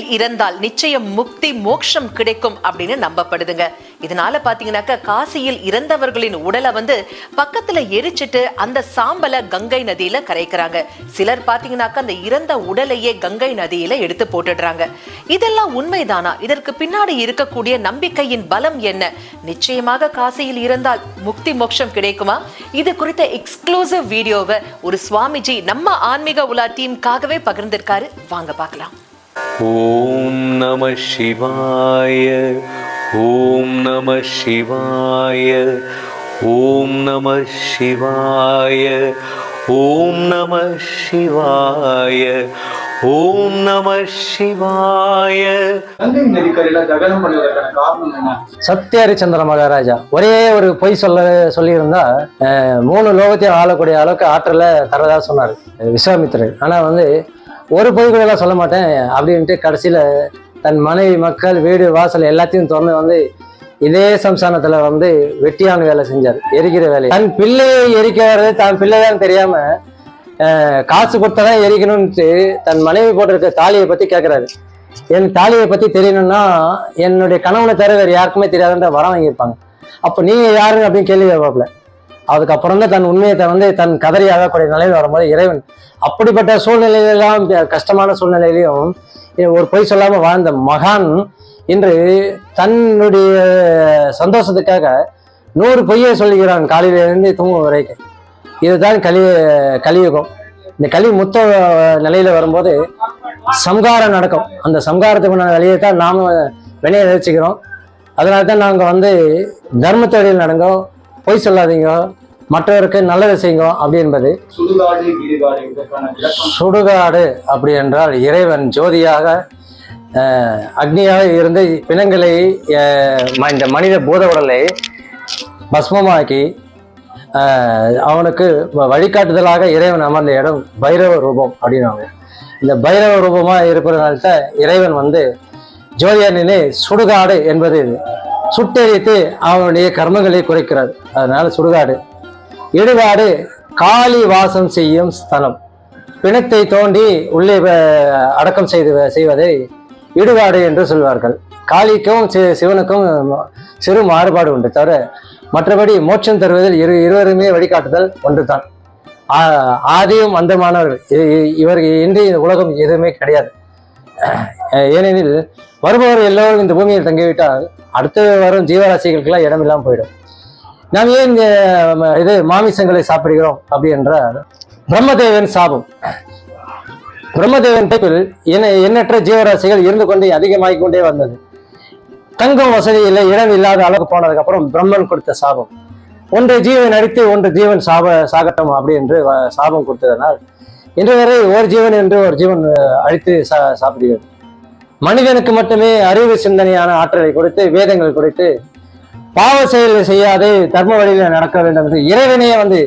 காசியில் இறந்தால் நிச்சயம் முக்தி மோட்சம் கிடைக்கும் அப்படின்னு நம்பப்படுதுங்க. இதனால பாத்தீங்கன்னாக்க காசியில் இறந்தவர்களின் உடலை வந்து பக்கத்துல எரிச்சிட்டு அந்த சாம்பலை கங்கை நதியில கரைக்கிறாங்க. சிலர் பாத்தீங்கன்னாக்க அந்த இறந்த உடலையே கங்கை நதியில எடுத்து போட்டுடுறாங்க. இதெல்லாம் உண்மைதானா? இதற்கு பின்னாடி இருக்கக்கூடிய நம்பிக்கையின் பலம் என்ன? நிச்சயமாக காசியில் இருந்தால் முக்தி மோட்சம் கிடைக்குமா? இது குறித்த எக்ஸ்க்ளூசிவ் வீடியோவை ஒரு சுவாமிஜி நம்ம ஆன்மீக உலா டீமுக்காகவே பகிர்ந்திருக்காரு. வாங்க பார்க்கலாம் ஓம் நம சிவாய ஓம் நம சிவாய ஓம் நம சிவாய ஓம் நம சிவாய ஓம் நம சிவாய. சத்யாரி சந்திர மகாராஜா. ஒரே ஒரு பொய் சொல்ல சொல்லியிருந்தா மூணு லோகத்தையும் ஆளக்கூடிய அளவுக்கு ஆற்றல தரதா சொன்னார் விஸ்வாமித்திரன் ஆனா வந்து ஒரு பொய் கூட எல்லாம் சொல்ல மாட்டேன். அப்படின்ட்டு கடைசியில் தன் மனைவி மக்கள் வீடு வாசல் எல்லாத்தையும் திறந்து வந்து இதே சம்சானத்தில் வந்து வெட்டியான வேலை செஞ்சார். எரிக்கிற வேலை. தன் பிள்ளையை எரிக்கிறது தன் தான் பிள்ளைதான் தெரியாம காசு கொடுத்தாதான் எரிக்கணும்ட்டு தன் மனைவி போட்டிருக்க தாலியை பத்தி கேட்கிறாரு என் தாலியை பத்தி தெரியணும்னா என்னுடைய கணவனை தவிர வேறு யாருக்குமே தெரியாதுன்ற வரம் வாங்கியிருப்பாங்க. அப்போ நீங்க யாருன்னு அப்படின்னு கேள்வி கேட்பாப்புல. அதுக்கப்புறம் தான் தன் உண்மையை வந்து தன் கதறி ஆகக்கூடிய நிலையில் வரும்போது இறைவன் அப்படிப்பட்ட சூழ்நிலையிலாம் கஷ்டமான சூழ்நிலையிலையும் ஒரு பொய் சொல்லாமல் வாழ்ந்த மகான் இன்று தன்னுடைய சந்தோஷத்துக்காக நூறு பொய்யை சொல்லுகிறான். காலையிலேருந்து தூங்கும் வரைக்கும். இதுதான் கலி கலியுகம். இந்த கலி முத்த நிலையில வரும்போது சம்காரம் நடக்கும். அந்த சம்காரத்துக்கு வெளியே தான் நாம வெளியே நினைச்சுக்கிறோம். அதனால தான் நாங்கள் வந்து தர்மத்தொழில் நடங்கோ பொய் சொல்லாதீங்க. மற்றவருக்கு நல்லது செய்யுங்க அப்படி என்பது சுடுகாடு அப்படி என்றால் இறைவன் ஜோதியாக அக்னியாக இருந்து பிணங்களை இந்த மனித பூத உடலை பஸ்மமாக்கி அவனுக்கு வழிகாட்டுதலாக இறைவன் அமர்ந்த இடம் பைரவ ரூபம் அப்படின்னாங்க. இந்த பைரவ ரூபமாக இருப்பதனால தான் இறைவன் வந்து ஜோதியானிலே சுடுகாடு என்பது சுட்டெரித்து அவனுடைய கர்மங்களை குறைக்கிறது அதனால சுடுகாடு. இடுகாடு காளி வாசம் செய்யும் ஸ்தலம். பிணத்தை தோண்டி உள்ளே அடக்கம் செய்து செய்வதை இடுகாடு என்று சொல்வார்கள். காளிக்கும் சி- சிவனுக்கும் சிறு மாறுபாடு உண்டு. தவிர மற்றபடி மோட்சம் தருவதில் இரு இருவருமே வழிகாட்டுதல் ஒன்றுதான். ஆதியும் அந்தமானவர்கள் இ- இன்றி இந்த உலகம் எதுவுமே கிடையாது. ஏனெனில் வருபவர் எல்லோரும் இந்த பூமியில் தங்கிவிட்டால் அடுத்து வரும் ஜீவராசிகளுக்கெல்லாம் இடம் இல்லாமல் போயிடும். நாம் ஏன் இது மாமிசங்களை சாப்பிடுகிறோம் அப்படி என்றால் பிரம்மதேவன் சாபம். பிரம்மதேவன் டைப்பில் எண்ண எண்ணற்ற ஜீவராசிகள் இருந்து கொண்டே அதிகமாகிக் கொண்டே வந்தது. தங்கம் வசதி இல்லை இடம் இல்லாத அளவுக்கு போனதுக்கு அப்புறம் பிரம்மன் கொடுத்த சாபம். ஒன்று ஜீவன் அடித்து ஒன்று ஜீவன் சாப சாகட்டும் அப்படி என்று வ- சாபம் கொடுத்ததனால் இன்று வரை ஒரு ஜீவன் என்று ஒரு ஜீவன் அழித்து சா சாப்பிடுகிறது. மனிதனுக்கு மட்டுமே அறிவு சிந்தனையான ஆற்றலை கொடுத்து வேதங்கள் கொடுத்து பாவ செயல்களை செய்யாதே தர்ம வழியில் நடக்க வேண்டும் என்று இறைவனையே வந்து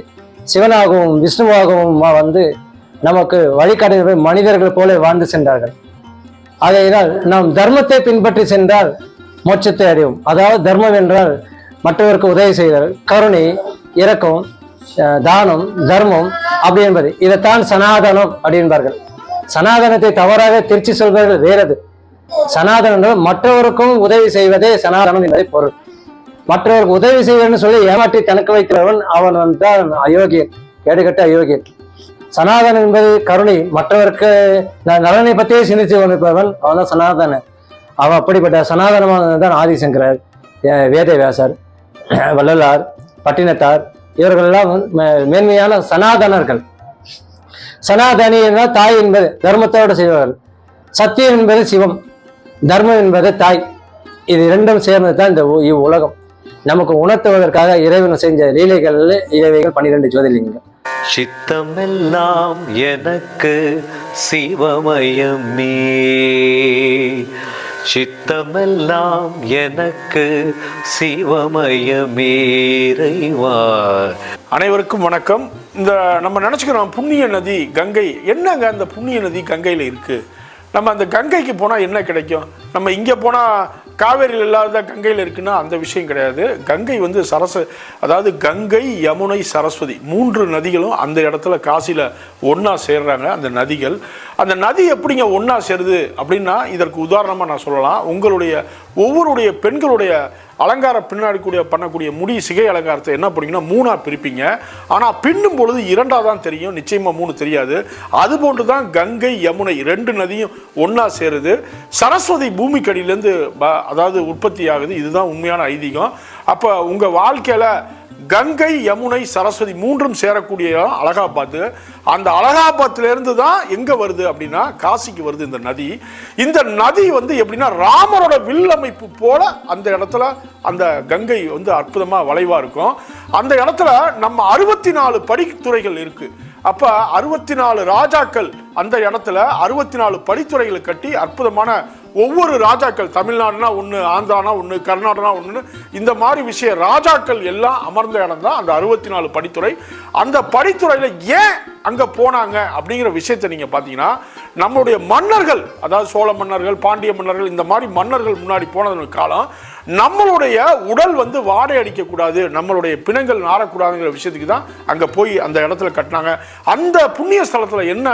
சிவனாகவும் விஷ்ணுவாகவும் வந்து நமக்கு வழிகாட்டுகிற மனிதர்கள் போல வாழ்ந்து சென்றார்கள். ஆகையினால் நாம் தர்மத்தை பின்பற்றி சென்றால் மோட்சத்தை அறியும் அதாவது தர்மம் என்றால் மற்றவருக்கு உதவி செய்தல் கருணை இரக்கம் தானம் தர்மம் அப்படி என்பது. இதைத்தான் சனாதனம் அப்படி என்பார்கள் சனாதனத்தை தவறாக திருச்சி சொல்பவர்கள் வேறது. சனாதனம் மற்றவருக்கும் உதவி செய்வதே சனாதனம் என்பதை பொருள். மற்றவருக்கு உதவி செய்வேன்னு சொல்லி ஏமாற்றி தனக்கு வைக்கிறவன் அவன் வந்தான் அயோக்கியன் கேடுகட்ட அயோக்கியன். சனாதனம் என்பது கருணை. மற்றவருக்கு ந- நலனை பற்றியே சிந்தித்து கொண்டிருப்பவன் அவன் தான் சனாதனன். அவன் அப்படிப்பட்ட சனாதனமானவன் தான் ஆதிசங்கரர் வேதவியாசர் வள்ளலார் பட்டினத்தார். இவர்களெல்லாம் வந்து மே- மேன்மையான சனாதனர்கள். சனாதனி என்றால் தாய் என்பது தர்மத்தோடு செய்வார்கள் சத்தியம் என்பது சிவம். தர்மம் என்பது தாய். இது இரண்டும் சேர்ந்தது தான் இந்த உ- இவ்வுலகம். நமக்கு உணர்த்துவதற்காக இறைவன் செஞ்ச லீலைகள் இறைவைகள் பன்னிரெண்டு ஜோதிலிங்கம். சித்தமெல்லாம் எனக்கு சிவமயமே. சித்தமெல்லாம் எனக்கு சிவமயமேறைவா அனைவருக்கும் வணக்கம். இந்த நம்ம நினச்சிக்கிறோம் புண்ணிய நதி கங்கை. என்னங்க அந்த புண்ணிய நதி கங்கையில் இருக்குது நம்ம அந்த கங்கைக்கு போனால் என்ன கிடைக்கும்? நம்ம இங்கே போனால் காவேரியில் இல்லாத கங்கையில் இருக்குன்னா அந்த விஷயம் கிடையாது. கங்கை வந்து சரச அதாவது கங்கை யமுனை சரஸ்வதி மூன்று நதிகளும் அந்த இடத்துல காசியில் ஒன்றா சேர்றாங்க அந்த நதிகள். அந்த நதி எப்படிங்க ஒன்றா சேருது அப்படின்னா இதற்கு உதாரணமாக நான் சொல்லலாம். உங்களுடைய ஒவ்வொருடைய பெண்களுடைய அலங்கார பின்னாடி கூடிய பண்ணக்கூடிய முடி சிகை அலங்காரத்தை என்ன பண்ணீங்கன்னா மூணாக பிரிப்பீங்க. ஆனால் பின்னும் பொழுது இரண்டாக தான் தெரியும். நிச்சயமாக மூணு தெரியாது. அது போன்று தான் கங்கை யமுனை ரெண்டு நதியும் ஒன்றா சேருது. சரஸ்வதி பூமிக்கடியிலேருந்து அதாவது உற்பத்தி ஆகுது இதுதான் உண்மையான ஐதீகம். அப்போ உங்கள் வாழ்க்கையில் கங்கை யமுனை சரஸ்வதி மூன்றும் சேரக்கூடிய இடம் அலகாபாத். அந்த அலகாபாத்திலேருந்து தான் எங்கே வருது அப்படின்னா காசிக்கு வருது இந்த நதி. இந்த நதி வந்து எப்படின்னா ராமரோட வில் அமைப்பு போல அந்த இடத்துல அந்த கங்கை வந்து அற்புதமாக வளைவாக இருக்கும். அந்த இடத்துல நம்ம அறுபத்தி நாலு படித்துறைகள் இருக்குது அப்ப அறுபத்தி நாலு ராஜாக்கள் அந்த இடத்துல அறுபத்தி நாலு படித்துறைகளை கட்டி அற்புதமான ஒவ்வொரு ராஜாக்கள் தமிழ்நாடுனா ஒன்று ஆந்திரானா ஒன்று கர்நாடகா ஒன்று இந்த மாதிரி விஷய ராஜாக்கள் எல்லாம் அமர்ந்த இடம் தான் அந்த அறுபத்தி நாலு படித்துறை. அந்த படித்துறையில் ஏன் அங்கே போனாங்க அப்படிங்கிற விஷயத்தை நீங்கள் பார்த்தீங்கன்னா நம்மளுடைய மன்னர்கள் அதாவது சோழ மன்னர்கள் பாண்டிய மன்னர்கள் இந்த மாதிரி மன்னர்கள் முன்னாடி போனதன் காலம் நம்மளுடைய உடல் வந்து வாடை அடிக்கக்கூடாது நம்மளுடைய பிணங்கள் நாரக்கூடாதுங்கிற விஷயத்துக்கு தான் அங்கே போய் அந்த இடத்துல கட்டினாங்க. அந்த புண்ணிய ஸ்தலத்தில் என்ன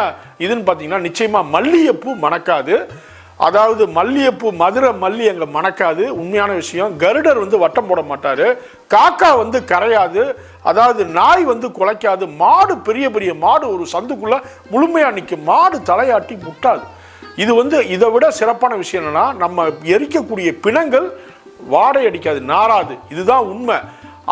இதுன்னு பார்த்தீங்கன்னா நிச்சயமாக மல்லிகைப்பூ மணக்காது. அதாவது மல்லிகைப்பூ மதுரை மல்லி அங்கே மணக்காது. உண்மையான விஷயம் கருடர் வந்து வட்டம் போட மாட்டார். காக்கா வந்து கரையாது. அதாவது நாய் வந்து குலைக்காது. மாடு பெரிய பெரிய மாடு ஒரு சந்துக்குள்ளே முழுமையாக நிற்கும் மாடு தலையாட்டி முட்டாது. இது வந்து இதை விட சிறப்பான விஷயம் என்னன்னா நம்ம எரிக்கக்கூடிய பிணங்கள் வாடை அடிக்காது நாராது இதுதான் உண்மை.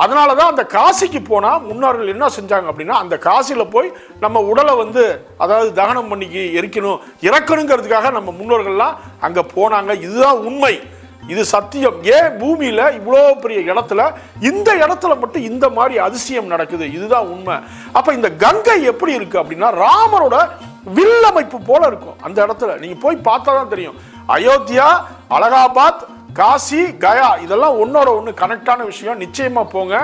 அதனால தான் அந்த காசிக்கு போனால் முன்னோர்கள் என்ன செஞ்சாங்க அப்படின்னா அந்த காசியில் போய் நம்ம உடலை வந்து அதாவது தகனம் பண்ணிக்கு எரிக்கணும் இறக்கணுங்கிறதுக்காக நம்ம முன்னோர்கள்லாம் அங்கே போனாங்க. இதுதான் உண்மை. இது சத்தியம். ஏன் பூமியில் இவ்வளோ பெரிய இடத்துல இந்த இடத்துல மட்டும் இந்த மாதிரி அதிசயம் நடக்குது? இதுதான் உண்மை. அப்போ இந்த கங்கை எப்படி இருக்குது அப்படின்னா ராமரோட வில்லமைப்பு போல இருக்கும். அந்த இடத்துல. நீங்கள் போய் பார்த்தா தான் தெரியும். அயோத்தியா அலகாபாத் காசி கயா இதெல்லாம் ஒன்னோட ஒன்று கனெக்டான விஷயம். நிச்சயமாக போங்க.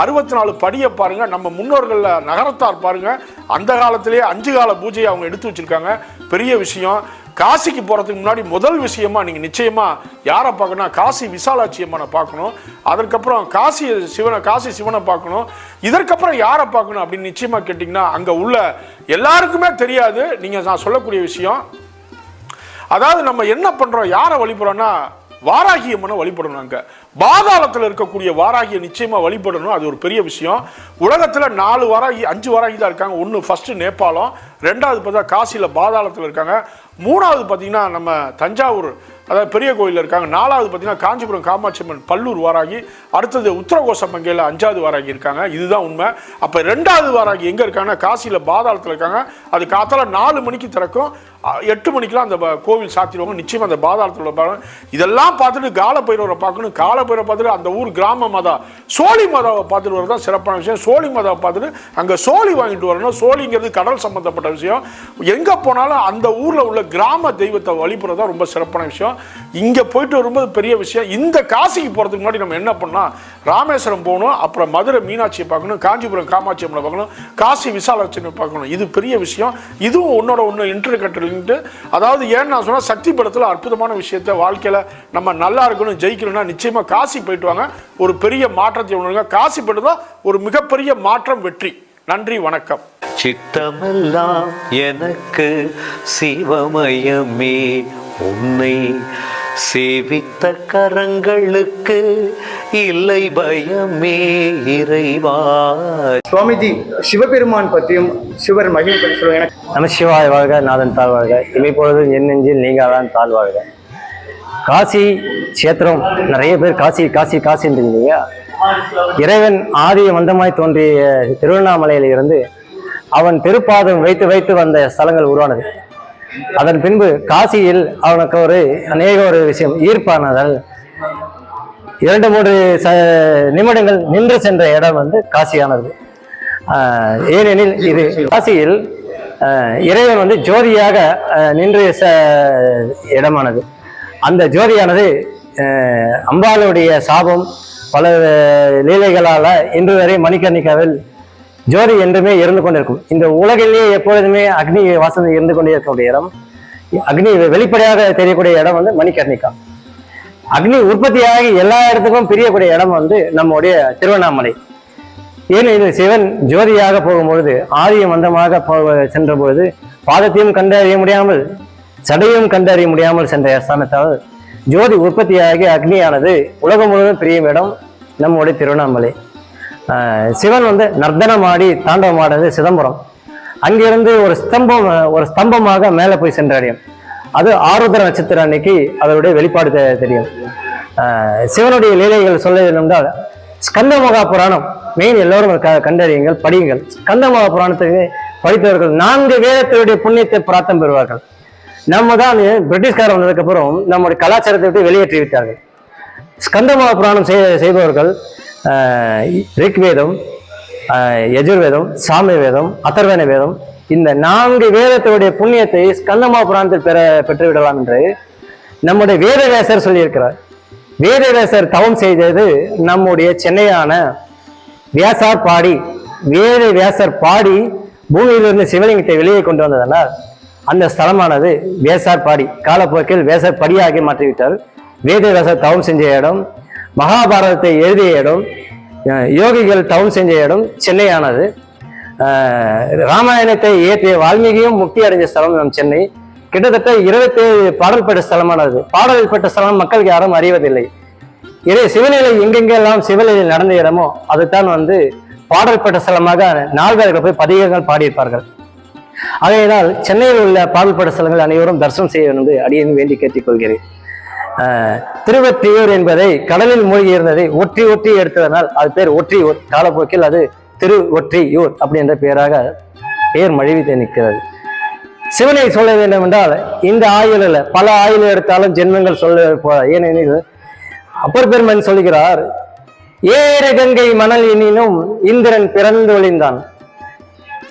அறுபத்தி நாலு படியை பாருங்கள் நம்ம முன்னோர்களில் நகரத்தார் பாருங்கள் அந்த காலத்திலேயே அஞ்சு கால பூஜையை அவங்க எடுத்து வச்சிருக்காங்க. பெரிய விஷயம். காசிக்கு போகிறதுக்கு முன்னாடி முதல் விஷயமா நீங்கள் நிச்சயமாக யாரை பார்க்கணும்? காசி விசாலாட்சி அம்மனை பார்க்கணும். அதற்கப்புறம் காசி சிவனை காசி சிவனை பார்க்கணும். இதற்கப்புறம் யாரை பார்க்கணும் அப்படின்னு நிச்சயமாக கேட்டிங்கன்னா அங்கே உள்ள எல்லாருக்குமே தெரியாது. நீங்கள் நான் சொல்லக்கூடிய விஷயம். அதாவது நம்ம என்ன பண்ணுறோம் யாரை வழிபடுறோன்னா வாராகி அம்மனை வழிபடணும் அங்கே. பாதாளத்தில் இருக்கக்கூடிய வாராகியை நிச்சயமாக வழிபடணும். அது ஒரு பெரிய விஷயம். உலகத்தில் நாலு வாராகி அஞ்சு வாராகி தான் இருக்காங்க. ஒன்று ஃபஸ்ட்டு நேபாளம் ரெண்டாவது பார்த்தா காசியில் பாதாளத்தில் இருக்காங்க. மூணாவது பார்த்தீங்கன்னா நம்ம தஞ்சாவூர் அதாவது பெரிய கோயிலில் இருக்காங்க. நாலாவது பார்த்தீங்கன்னா காஞ்சிபுரம் காமாட்சி அம்மன் பல்லூர் வாராகி அடுத்தது உத்தரகோச பங்கையில் அஞ்சாவது வாராகி இருக்காங்க. இதுதான் உண்மை. அப்போ ரெண்டாவது வாராகி எங்கே இருக்காங்கன்னா காசியில் பாதாளத்தில் இருக்காங்க. அது காத்தால நாலு மணிக்கு திறக்கும். எட்டு மணிக்கெலாம் அந்த கோவில் சாத்திடுவாங்க. நிச்சயம் அந்த பாதாளத்தில் இதெல்லாம் பார்த்துட்டு கால பைரவரை பார்க்கணும். கால பேரை பார்த்துட்டு அந்த ஊர் கிராம மதா சோழி மாதாவை பார்த்துட்டு வரதான் சிறப்பான விஷயம். சோழி மாதாவை பார்த்துட்டு அங்கே சோழி வாங்கிட்டு வரணும். சோழிங்கிறது கடல் சம்மந்தப்பட்ட விஷயம். எங்கே போனாலும் அந்த ஊரில் உள்ள கிராம தெய்வத்தை வழிபடுறது தான் ரொம்ப சிறப்பான விஷயம். இங்கே போயிட்டு வரும்போது பெரிய விஷயம். இந்த காசிக்கு போகிறதுக்கு முன்னாடி நம்ம என்ன பண்ணால் ராமேஸ்வரம் போகணும் அப்புறம் மதுரை மீனாட்சியை பார்க்கணும் காஞ்சிபுரம் காமாட்சி அம்மனை பார்க்கணும் காசி விசாலாட்சியை பார்க்கணும். இது பெரிய விஷயம். இதுவும் உன்னோட ஒன்று இன்டர்கட்டலின்ட்டு அதாவது ஏன்னு நான் சொன்னால் சக்தி படத்தில் அற்புதமான விஷயத்த வாழ்க்கையில் நம்ம நல்லா இருக்கணும் ஜெயிக்கணும்னா நிச்சயமாக காசி போயிட்டு வாங்க. ஒரு பெரிய மாற்றத்தை உணருங்க. காசி போயிட்டு தான் ஒரு மிகப்பெரிய மாற்றம் வெற்றி. நன்றி வணக்கம். சித்தமெல்லாம் எனக்கு சிவமயமே. உன்னை சேவித்த கரங்களுக்கு இல்லை பயமே இறைவா. சுவாமிஜி சிவபெருமான் பற்றியும் சிவர் மகிமை பற்றி சொல்லுங்க. நமசிவாய் வாழ்க நாதன் தாழ் வாழ்க. இமைப்பொழுது என் நெஞ்சில் நீங்காதான் தாழ் வாழ்க. காசி சேத்திரம் நிறைய பேர் காசி காசி காசின்றீங்க இல்லையா இறைவன் ஆதி மந்தமாய் தோன்றிய திருவண்ணாமலையில இருந்து அவன் திருப்பாதம் வைத்து வைத்து வந்த ஸ்தலங்கள் உருவானது. அதன் பின்பு காசியில் அவனுக்கு ஒரு அநேக ஒரு விஷயம் ஈர்ப்பானதால் இரண்டு மூன்று ச நிமிடங்கள் நின்று சென்ற இடம் வந்து காசியானது. ஏனெனில் இது காசியில் இறைவன் வந்து ஜோதியாக நின்று ச இடமானது. அந்த ஜோதியானது அம்பாளுடைய சாபம் பல லீலைகளால் இன்று வரை மணிக்கர்ணிக்காவில் ஜோதி என்றுமே இருந்து கொண்டிருக்கும். இந்த உலகிலேயே எப்பொழுதுமே அக்னி வாசனை இருந்து கொண்டே இருக்கக்கூடிய இடம் அக்னி வெளிப்படையாக தெரியக்கூடிய இடம் வந்து மணிகர்ணிகா அக்னி உற்பத்தியாகி எல்லா இடத்துக்கும் பிரியக்கூடிய இடம் வந்து நம்முடைய திருவண்ணாமலை. ஏனெனில் சிவன் ஜோதியாக போகும்பொழுது ஆரிய மந்தமாக சென்ற பொழுது பாதத்தையும் கண்டறிய முடியாமல் சடையும் கண்டறிய முடியாமல் சென்ற ஸ்தானத்தால் ஜோதி உற்பத்தியாகி அக்னியானது உலகம் முழுவதும் பிரியும் இடம் நம்முடைய திருவண்ணாமலை. சிவன் வந்து நர்த்தனமாடி தாண்டவமாடுறது சிதம்பரம். அங்கிருந்து ஒரு ஸ்தம்பம் ஒரு ஸ்தம்பமாக மேலே போய் சென்றடையும். அது ஆருத்ர நட்சத்திர அன்னைக்கு அதனுடைய வெளிப்பாடு தெரியும். சிவனுடைய லீலைகள் சொல்ல என்றால் ஸ்கந்த மகா புராணம் மெயின் எல்லோரும் க- கண்டறியுங்கள் படியுங்கள். ஸ்கந்த மகா புராணத்துக்கு படித்தவர்கள் நான்கு வேதத்தினுடைய புண்ணியத்தை பிரார்த்தம் பெறுவார்கள். நம்ம தான் பிரிட்டிஷ்காரர் வந்ததுக்கப்புறம் நம்முடைய கலாச்சாரத்தை விட்டு வெளியேற்றி விட்டார்கள் ஸ்கந்த மகா புராணம் செய்பவர்கள் ரிக்வேதம் எஜுர்வேதம் யஜுர்வேதம் சாம வேதம் அதர்வன வேதம் இந்த நான்கு வேதத்தினுடைய புண்ணியத்தை ஸ்கந்தமா புராணத்தில் பெற பெற்றுவிடலாம் என்று நம்முடைய வேதவேசர் சொல்லியிருக்கிறார். வேதவேசர் தவம் செய்தது நம்முடைய சென்னையான வியாசார் பாடி வேத வியாசர் பாடி பூமியிலிருந்து சிவலிங்கத்தை வெளியே கொண்டு வந்ததனால் அந்த ஸ்தலமானது வேசார் பாடி காலப்போக்கில் வேசர் படியாகி மாற்றிவிட்டார். வேத தவம் செஞ்ச இடம் மகாபாரதத்தை எழுதிய இடம் யோகிகள் டவுன் செஞ்ச இடம் சென்னையானது. ராமாயணத்தை இயற்றிய வால்மீகியும் முக்தி அடைஞ்ச ஸ்தலம் நம் சென்னை. கிட்டத்தட்ட இருபத்தேழு பாடல் பெற்ற ஸ்தலமானது. பாடல் பெற்ற ஸ்தலம் மக்களுக்கு யாரும் அறிவதில்லை. இதே சிவநிலை எங்கெங்கெல்லாம் சிவநிலை நடந்த இடமோ அதுதான் வந்து பாடல் பெற்ற ஸ்தலமாக நால்வர்கள் போய் பதிகங்கள் பாடியிருப்பார்கள். ஆகையினால் சென்னையில் உள்ள பாடல் பெற்ற ஸ்தலங்கள் அனைவரும் தரிசனம் செய்ய வேண்டும் என்று அடியேன் வேண்டி கேட்டுக்கொள்கிறேன். திருவொற்றியூர் என்பதை கடலில் மூழ்கி இருந்ததை ஒற்றி ஒற்றி எடுத்ததனால் அது பேர் ஒற்றியூர் காலப்போக்கில் அது திரு ஒற்றியூர் அப்படி என்ற பெயராக பெயர் மழுவி நிற்கிறது. சிவனை சொல்ல வேண்டும் என்றால் இந்த ஆயுளில் பல ஆயுள் எடுத்தாலும் ஜென்மங்கள் சொல்ல போ- ஏனெனில் அப்பர் பெருமன் சொல்கிறார் ஏறு கங்கை மணல் எனினும் இந்திரன் பிறந்து ஒளிந்தான்.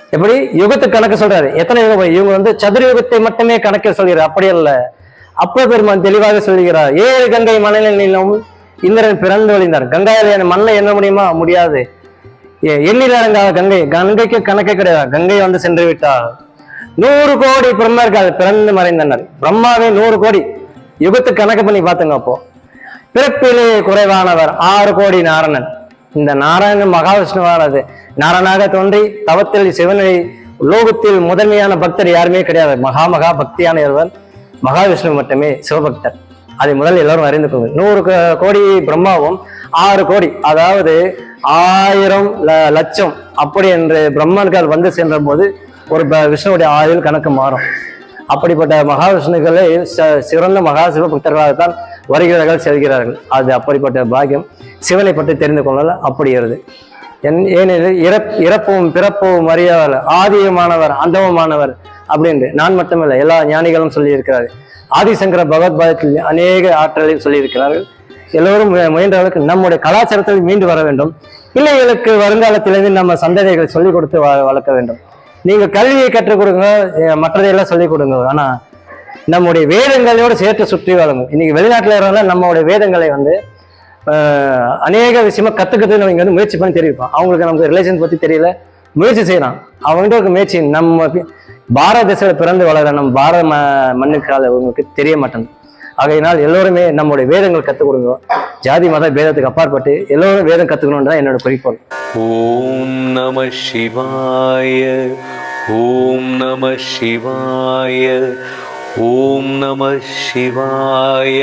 எப்படி? யுகத்து கணக்கு சொல்றாரு. எத்தனை யுகம்? இவங்க வந்து சதுர யுகத்தை மட்டுமே கணக்கில் சொல்கிறார். அப்படி அல்ல. அப்ப பெருமான் தெளிவாக சொல்கிறார். ஏழு கங்கை மணலிலும் இந்திரன் பிறந்து வழிந்தார். கங்காயில் என் மண்ணில் என்ன முடியுமா? முடியாது. எ- எண்ணில் அடங்காத கங்கை. கங்கைக்கு கணக்கே கிடையாது. கங்கை வந்து சென்று விட்டார். நூறு கோடி பிரம்மர்கள் பிறந்து மறைந்தனர். பிரம்மாவே நூறு கோடி. யுகத்து கணக்கு பண்ணி பார்த்துங்க அப்போ. பிறப்பிலே குறைவானவர் ஆறு கோடி நாரணன். இந்த நாராயணன் மகாவிஷ்ணுவானது நாராயணாக தோன்றி தவத்தில் சிவனை லோகத்தில் முதன்மையான பக்தர் யாருமே கிடையாது. மகா மகா பக்தியான ஒருவர் மகாவிஷ்ணு மட்டுமே சிவபக்தர். அதை முதல் எல்லாரும் அறிந்து கொள்ளுங்க நூறு கோடி பிரம்மாவும் ஆறு கோடி அதாவது ஆயிரம் ல- லட்சம் அப்படி என்று பிரம்மர்கள் வந்து சென்ற போது ஒரு ப- விஷ்ணுவுடைய ஆயுள் கணக்கு மாறும். அப்படிப்பட்ட மகாவிஷ்ணுக்களே ச- சிறந்த மகா சிவபக்தர்களாகத்தான் வருகிறார்கள் செல்கிறார்கள். அது அப்படிப்பட்ட பாக்கியம். சிவனை பற்றி தெரிந்து கொள்ளல அப்படி இருது என் ஏனெனில் இறப் இறப்பும் பிறப்பும் அறியாதவர் ஆதியமானவர் அந்தவமானவர் அப்படின்ட்டு நான் மட்டுமல்ல எல்லா ஞானிகளும் சொல்லியிருக்கிறார்கள். ஆதிசங்கர பகவத்பாதத்தில் அநேக ஆற்றலையும் சொல்லியிருக்கிறார்கள். எல்லோரும் முயன்ற அளவுக்கு நம்முடைய கலாச்சாரத்தில் மீண்டு வர வேண்டும். பிள்ளைகளுக்கு வருங்காலத்திலிருந்து நம்ம சந்ததிகளை சொல்லிக் கொடுத்து வளர்க்க வேண்டும். நீங்க கல்வியை கற்றுக் கொடுங்க மற்றதையெல்லாம் சொல்லிக் கொடுங்க. ஆனா நம்முடைய வேதங்களோடு சேர்த்து சுற்றி வாழுங்க இன்னைக்கு வெளிநாட்டுல இருக்கிறவங்க நம்மளுடைய வேதங்களை வந்து ஆஹ், அநேக விஷயமா கத்துக்கிறது நம்ம இங்கே வந்து முயற்சி பண்ணி தெரிவிப்போம். அவங்களுக்கு நமக்கு ரிலேஷன் பத்தி தெரியல. முயற்சி செய்யலாம். அவங்ககிட்ட முயற்சி நம்ம பாரத தேசத்தில் பிறந்து வளர நம் பாரத ம மண்ணுக்கால அவங்களுக்கு தெரிய மாட்டேன் ஆகையினால் எல்லோருமே நம்முடைய வேதங்கள் கற்றுக் கொடுங்க. ஜாதி மத வேதத்துக்கு அப்பாற்பட்டு எல்லோரும் வேதம் கற்றுக்கணும்னு தான் என்னோட குறிக்கோள். ஓம் நம சிவாய ஓம் நம சிவாய ஓம் நம சிவாய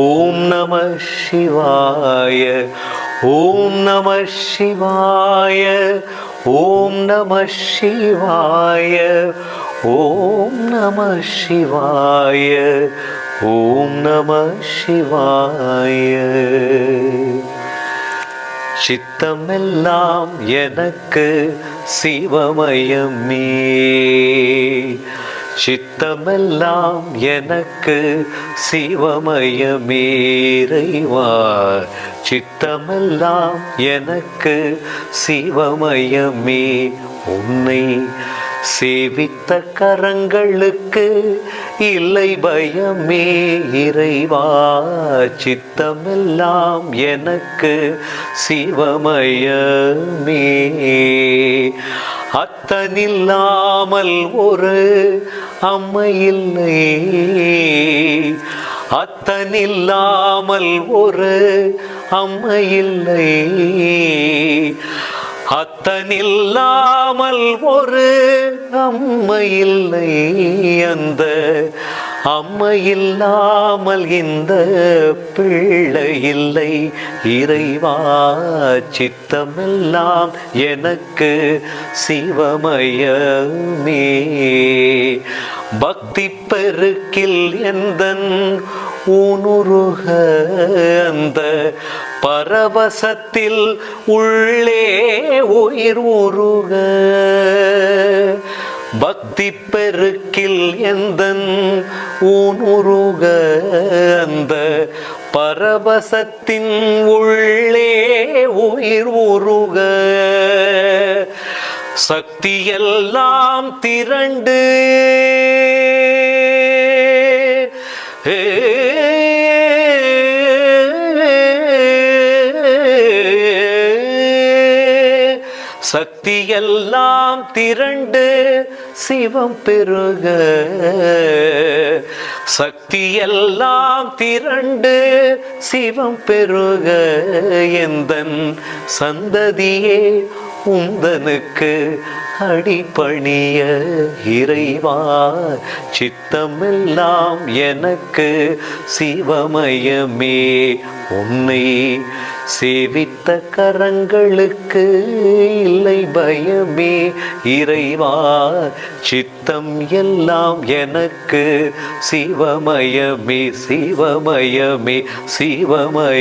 ஓம் நம சிவாய ஓம் நம சிவாய ஓம் நம சிவாய ஓம் நம சிவாய ஓம் நம சிவாய. சித்தமெல்லாம் எனக்கு சிவமயமே. சித்தமெல்லாம் எனக்கு சிவமயமே இறைவா சித்தமெல்லாம் எனக்கு சிவமயமே. உன்னை சேவித்த கரங்களுக்கு இல்லை பயமே இறைவா. சித்தமெல்லாம் எனக்கு சிவமயமே. அத்தனில்லாமல் ஒரு அம்மை இல்லையே அத்தன் இல்லாமல் ஒரு அம்மை இல்லையே அத்தன் இல்லாமல் ஒரு அம்மை இல்லை அந்த அம்மை இந்த பிள்ளை இறைவா சித்தமெல்லாம் எனக்கு சிவமயமே. பக்தி பெருக்கில் எந்த ஊனுருக அந்த பரவசத்தில் உள்ளே உயிர் உருக. பக்தி பெருக்கில் எந்த ஊனுருக அந்த பரவசத்தின் உள்ளே உயிர் உருக. சக்தியெல்லாம் திரண்டு சக்தியெல்லாம் திரண்டு சிவம் பெருக. சக்தியெல்லாம் திரண்டு சிவம் பெருக. எந்தன் சந்ததியே உந்தனுக்கு அடிபணிய இறைவா சித்தமெல்லாம் எனக்கு சிவமயமே. உன்னை சேவித்த கரங்களுக்கு இல்லை பயமே. இறைவா சித்தம் எல்லாம் எனக்கு சிவமயமே சிவமயமே சிவமயமே.